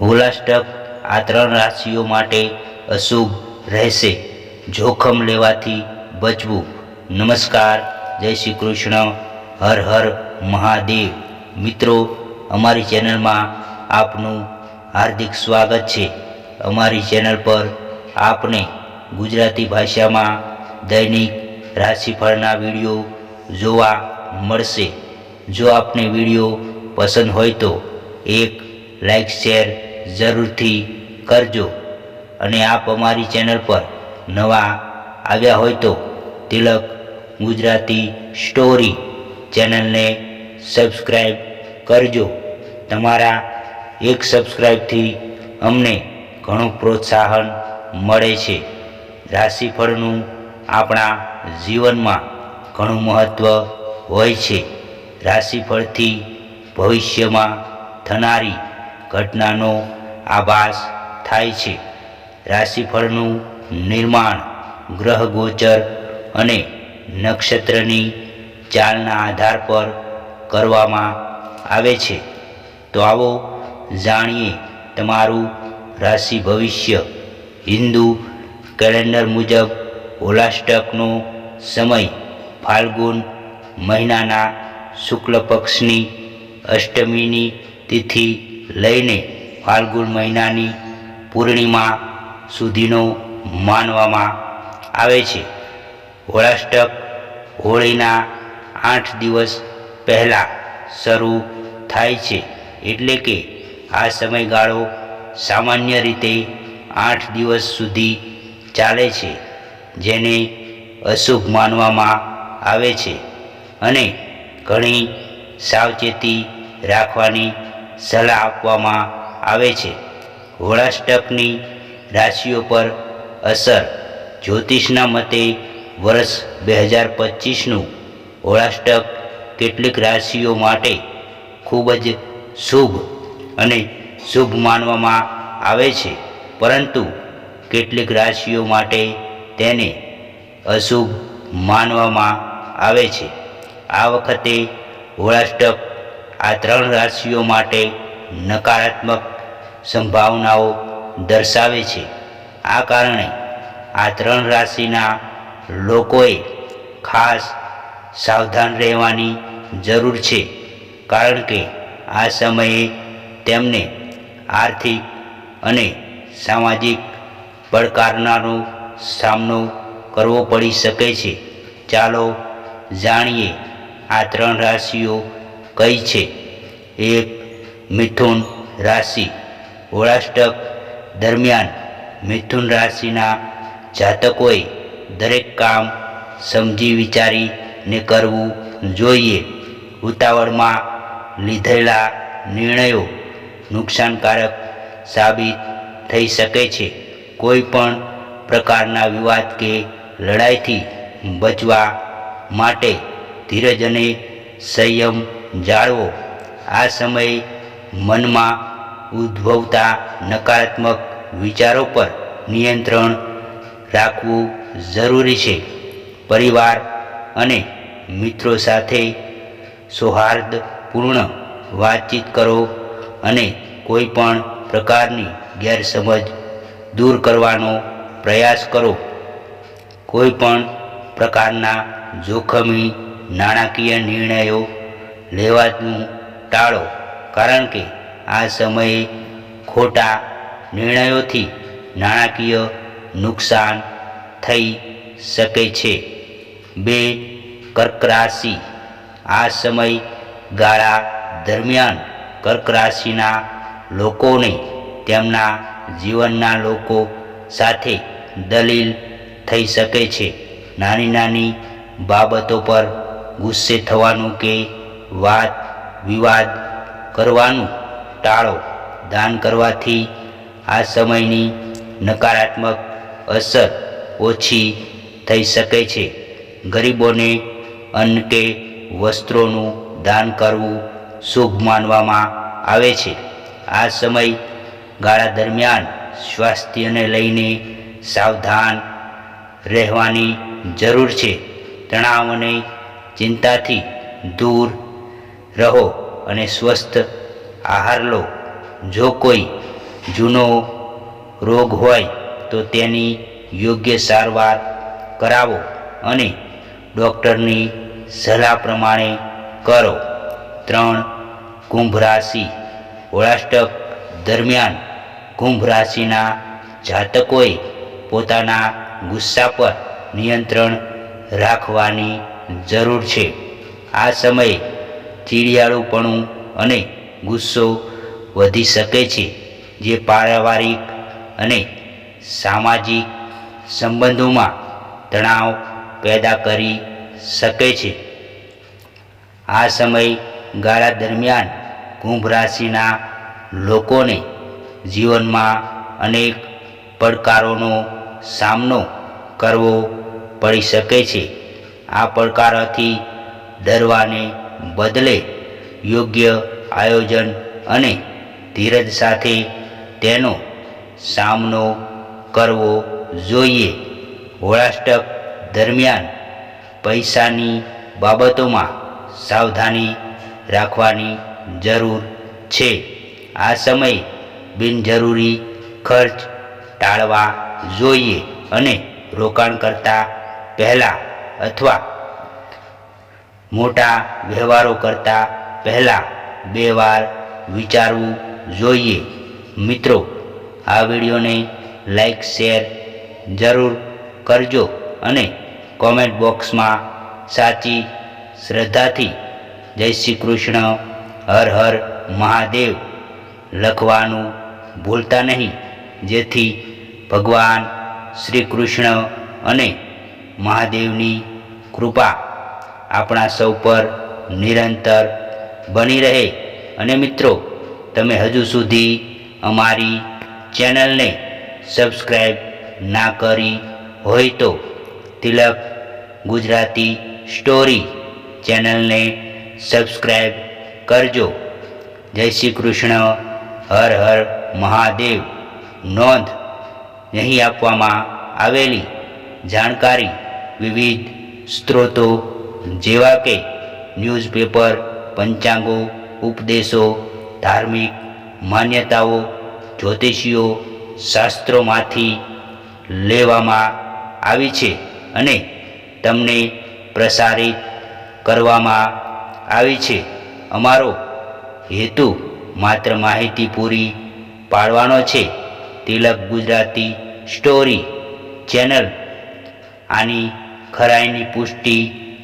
હોલાષ્ટક આ ત્રણ રાશિઓ માટે અશુભ રહેશે. જોખમ લેવાથી બચવું. નમસ્કાર, જય શ્રી કૃષ્ણ, હર હર મહાદેવ. મિત્રો, અમારી ચેનલમાં આપનું હાર્દિક સ્વાગત છે. અમારી ચેનલ પર આપને ગુજરાતી ભાષામાં દૈનિક રાશિફળના વીડિયો જોવા મળશે. જો આપને વીડિયો પસંદ હોય તો એક લાઈક, શેર જરૂરથી કરજો. અને આપ અમારી ચેનલ પર નવા આવ્યા હોય તો તિલક ગુજરાતી સ્ટોરી ચેનલને સબસ્ક્રાઈબ કરજો. તમારા એક સબસ્ક્રાઈબથી અમને ઘણું પ્રોત્સાહન મળે છે. રાશિફળનું આપણા જીવનમાં ઘણું મહત્ત્વ હોય છે. રાશિફળથી ભવિષ્યમાં થનારી ઘટનાનો આભાસ થાય છે. રાશિફળનું નિર્માણ, ગ્રહ ગોચર અને નક્ષત્રની ચાલના આધાર પર કરવામાં આવે છે. તો આવો જાણીએ તમારું રાશિ ભવિષ્ય. હિન્દુ કેલેન્ડર મુજબ હોલાષ્ટકનો સમય ફાલ્ગુન મહિનાના શુક્લ પક્ષની અષ્ટમીની તિથિ લઈને ફાલ્ગુન મહિનાની પૂર્ણિમા સુધીનો માનવામાં આવે છે. હોળાષ્ટક હોળીના આઠ દિવસ પહેલાં શરૂ થાય છે. એટલે કે આ સમયગાળો સામાન્ય રીતે આઠ દિવસ સુધી ચાલે છે, જેને અશુભ માનવામાં આવે છે. અને ઘણી સાવચેતી રાખવાની સલાહ આપવામાં આવે છે. હોળાષ્ટકની રાશિઓ પર અસર. જ્યોતિષના મતે વર્ષ બે હજાર પચીસનું હોળાષ્ટક કેટલીક રાશિઓ માટે ખૂબ જ શુભ અને શુભ માનવામાં આવે છે. પરંતુ કેટલીક રાશિઓ માટે તેને અશુભ માનવામાં આવે છે. આ વખતે હોળાષ્ટક આ ત્રણ રાશિઓ માટે નકારાત્મક સંભાવનાઓ દર્શાવે છે. આ કારણે આ ત્રણ રાશિના લોકોએ ખાસ સાવધાન રહેવાની જરૂર છે, કારણ કે આ સમયે તેમને આર્થિક અને સામાજિક પડકારનાનો સામનો કરવો પડી શકે છે. ચાલો જાણીએ આ ત્રણ રાશિઓ કઈ છે? એક મિથુન રાશિ. ઓળાષ્ટક દરમિયાન મિથુન રાશિના જાતકોએ દરેક કામ સમજી વિચારીને કરવું જોઈએ. ઉતાવળમાં લીધેલા નિર્ણયો નુકસાનકારક સાબિત થઈ શકે છે. કોઈ પણ પ્રકારના વિવાદ કે લડાઈથી બચવા માટે ધીરજ અને સંયમ જાળવો. આ સમયે મનમાં ઉદ્ભવતા નકારાત્મક વિચારો પર નિયંત્રણ રાખવું જરૂરી છે. પરિવાર અને મિત્રો સાથે સૌહાર્દપૂર્ણ વાતચીત કરો અને કોઈ પણ પ્રકારની ગેરસમજ દૂર કરવાનો પ્રયાસ કરો. કોઈ પણ પ્રકારના જોખમી નાણાકીય નિર્ણયો લેવાનું ટાળો. કારણ કે આ સમયે ખોટા નિર્ણયોથી નાણાકીય નુકસાન થઈ શકે છે. બે, કર્ક રાશિ. આ સમય ગાળા દરમિયાન કર્ક રાશિના લોકોને તેમના જીવનના લોકો સાથે દલીલ થઈ શકે છે. નાની નાની બાબતો પર ગુસ્સે થવાનું કે વાત, વિવાદ કરવાનું ટાળો. દાન કરવાથી આ સમયની નકારાત્મક અસર ઓછી થઈ શકે છે. ગરીબોને અન્ન કે વસ્ત્રોનું દાન કરવું શુભ માનવામાં આવે છે. આ સમય ગાળા દરમિયાન સ્વાસ્થ્યને લઈને સાવધાન રહેવાની જરૂર છે. તણાવ અને ચિંતાથી દૂર રહો અને સ્વસ્થ આહાર લો. જો કોઈ જૂનો રોગ હોય, તો તેની યોગ્ય સારવાર કરાવો અને ડૉક્ટરની સલાહ પ્રમાણે કરો. ત્રણ, કુંભ રાશિ. હોળાષ્ટક દરમિયાન કુંભ રાશિના જાતકોએ પોતાના ગુસ્સા પર નિયંત્રણ રાખવાની જરૂર છે. આ સમયે ચીડિયાળુપણું અને ગુસ્સો વધી શકે છે, જે પારિવારિક અને સામાજિક સંબંધોમાં તણાવ પેદા કરી શકે છે. આ સમય ગાળા દરમિયાન કુંભ રાશિના લોકોને જીવનમાં અનેક પડકારોનો સામનો કરવો પડી શકે છે. આ પડકારોથી ડરવાને બદલે યોગ્ય આયોજન અને ધીરજ સાથે તેનો સામનો કરવો જોઈએ. હોળાષ્ટક દરમિયાન પૈસાની બાબતોમાં સાવધાની રાખવાની જરૂર છે. આ સમયે બિનજરૂરી ખર્ચ ટાળવા જોઈએ અને રોકાણ કરતા પહેલાં અથવા મોટા વ્યવહારો કરતા પહેલાં બે વાર વિચારવું જોઈએ. મિત્રો, આ વિડીયોને લાઈક, શેર જરૂર કરજો અને કોમેન્ટ બોક્સમાં સાચી શ્રદ્ધાથી જય શ્રી કૃષ્ણ, હર હર મહાદેવ લખવાનું ભૂલતા નહીં. જેથી ભગવાન શ્રી કૃષ્ણ અને મહાદેવની કૃપા આપણા સૌ પર નિરંતર બની રહે. અને મિત્રો, તમે હજુ સુધી અમારી ચેનલને સબસ્ક્રાઈબ ના કરી હોય તો તિલક ગુજરાતી સ્ટોરી ચેનલને સબસ્ક્રાઈબ કરજો. જય શ્રી કૃષ્ણ, હર હર મહાદેવ. નોંધ અહીં આપવામાં આવેલી જાણકારી વિવિધ સ્ત્રોતો જેવા કે ન્યૂઝપેપર, પંચાંગો, ઉપદેશો, ધાર્મિક માન્યતાઓ, જ્યોતિષીઓ, શાસ્ત્રોમાંથી લેવામાં આવી છે અને તમને પ્રસારિત કરવામાં આવી છે. અમારો હેતુ માત્ર માહિતી પૂરી પાડવાનો છે. તિલક ગુજરાતી સ્ટોરી ચેનલ, આની ખરાઈની પુષ્ટિ